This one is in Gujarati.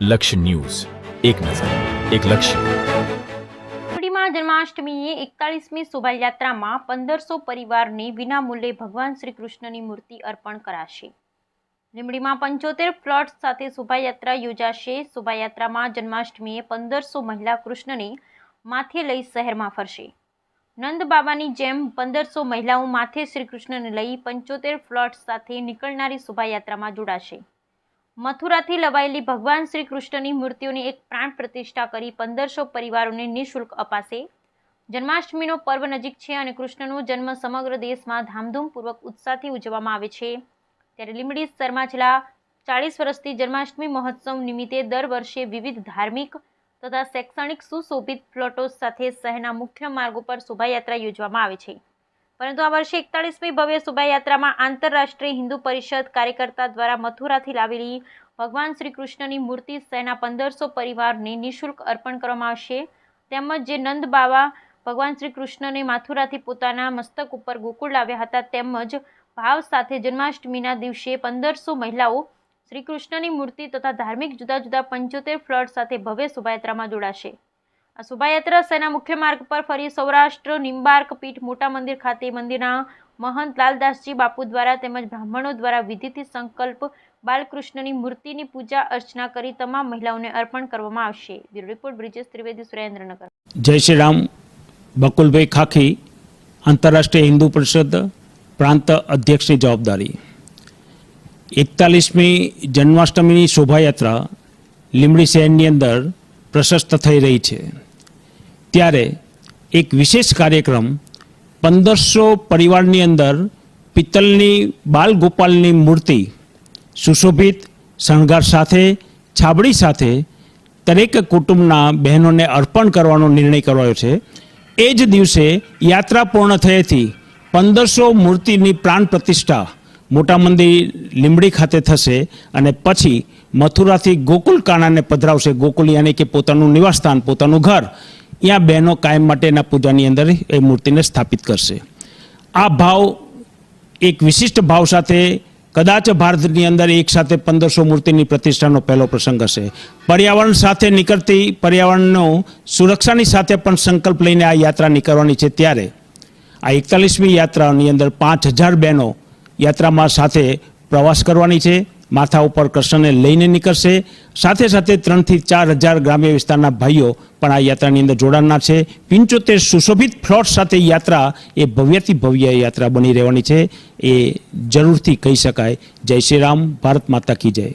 લક્ષ્ય ન્યૂઝ. એક નજર, એક લક્ષ્ય. જન્માષ્ટમીએ એકતાલીસમી શોભાયાત્રામાં પંદરસો પરિવારને વિનામૂલ્યે ભગવાન શ્રી કૃષ્ણની મૂર્તિ અર્પણ કરાશે. લીંબડીમાં પંચોતેર પ્લોટ સાથે શોભાયાત્રા યોજાશે. શોભાયાત્રામાં જન્માષ્ટમીએ પંદરસો મહિલા કૃષ્ણને માથે લઈ શહેરમાં ફરશે. નંદ બાબાની જેમ પંદરસો મહિલાઓ માથે શ્રી કૃષ્ણને લઈ પંચોતેર ફ્લોટ સાથે નીકળનારી શોભાયાત્રામાં જોડાશે. મથુરાથી લવાયેલી ભગવાન શ્રી કૃષ્ણની મૂર્તિઓની એક પ્રાણ પ્રતિષ્ઠા કરી પંદરસો પરિવારોને નિઃશુલ્ક અપાશે. જન્માષ્ટમીનો પર્વ નજીક છે અને કૃષ્ણનો જન્મ સમગ્ર દેશમાં ધામધૂમપૂર્વક ઉત્સાહથી ઉજવવામાં આવે છે. ત્યારે લીમડી શર્મા છેલ્લા ચાળીસ વર્ષથી જન્માષ્ટમી મહોત્સવ નિમિત્તે દર વર્ષે વિવિધ ધાર્મિક તથા શૈક્ષણિક સુશોભિત પ્લોટો સાથે શહેરના મુખ્ય માર્ગો પર શોભાયાત્રા યોજવામાં આવે છે. પરંતુ આ વર્ષે એકતાળીસમી ભવ્ય શોભાયાત્રામાં આંતરરાષ્ટ્રીય હિન્દુ પરિષદ કાર્યકર્તા દ્વારા મથુરાથી લાવેલી ભગવાન શ્રી કૃષ્ણની મૂર્તિ શહેરના પંદરસો પરિવારને નિઃશુલ્ક અર્પણ કરવામાં આવશે. તેમજ જે નંદ બાવા ભગવાન શ્રી કૃષ્ણને માથુરાથી પોતાના મસ્તક ઉપર ગોકુળ લાવ્યા હતા, તેમજ ભાવ સાથે જન્માષ્ટમીના દિવસે પંદરસો મહિલાઓ શ્રી કૃષ્ણની મૂર્તિ તથા ધાર્મિક જુદા જુદા પંચોતેર ફ્લોટ સાથે ભવ્ય શોભાયાત્રામાં જોડાશે. આ શોભાયાત્રા સેના મુખ્ય માર્ગ પર ફરી સૌરાષ્ટ્ર નિંબાર્ક પીઠ મોટા મંદિર ખાતે મંદિરના મહંત લાલદાસજી બાપુ દ્વારા તેમજ બ્રાહ્મણો દ્વારા વિધિથી સંકલ્પ બાલકૃષ્ણની મૂર્તિની પૂજા અર્ચના કરી તમામ મહિલાઓને અર્પણ કરવામાં આવશે. Bureau report, Brijesh Trivedi, Surendranagar. જય શ્રી રામ. બકુલભાઈ ખાખી, આંતરરાષ્ટ્રીય હિન્દુ પરિષદ પ્રાંત અધ્યક્ષની જવાબદારી. એકતાલીસમી જન્માષ્ટમીની શોભાયાત્રા લીંબડી શહેરની અંદર પ્રશસ્ત થઈ રહી છે. ત્યારે એક વિશેષ કાર્યક્રમ પંદરસો પરિવારની અંદર પિત્તલની બાલગોપાલની મૂર્તિ, સુશોભિત શણગાર સાથે, છાબડી સાથે દરેક કુટુંબના બહેનોને અર્પણ કરવાનો નિર્ણય કરાયો છે. એ જ દિવસે યાત્રા પૂર્ણ થયેથી પંદરસો મૂર્તિની પ્રાણ પ્રતિષ્ઠા મોટા મંદિર લીંબડી ખાતે થશે અને પછી મથુરાથી ગોકુલ કાણાને પધરાવશે. ગોકુલ યાની કે પોતાનું નિવાસસ્થાન, પોતાનું ઘર. ત્યાં બહેનો કાયમ માટેના પૂજાની અંદર એ મૂર્તિને સ્થાપિત કરશે. આ ભાવ એક વિશિષ્ટ ભાવ સાથે કદાચ ભારતની અંદર એક સાથે પંદરસો મૂર્તિની પ્રતિષ્ઠાનો પહેલો પ્રસંગ હશે. પર્યાવરણ સાથે નીકળતી પર્યાવરણનો સુરક્ષાની સાથે પણ સંકલ્પ લઈને આ યાત્રા નીકળવાની છે ત્યારે. આ એકતાલીસમી યાત્રાની અંદર પાંચ હજાર બહેનો યાત્રામાં સાથે પ્રવાસ કરવાની છે. માથા ઉપર કૃષ્ણને લઈને નીકળશે. સાથે સાથે ત્રણથી ચાર હજાર ગ્રામ્ય વિસ્તારના ભાઈઓ પણ આ યાત્રાની અંદર જોડાણના છે. પંચોતેર સુશોભિત ફ્લોટ સાથે યાત્રા, એ ભવ્યથી ભવ્ય યાત્રા બની રહેવાની છે. એ જરૂરથી કહી શકાય. જય શ્રી રામ, ભારત માતા કી જય.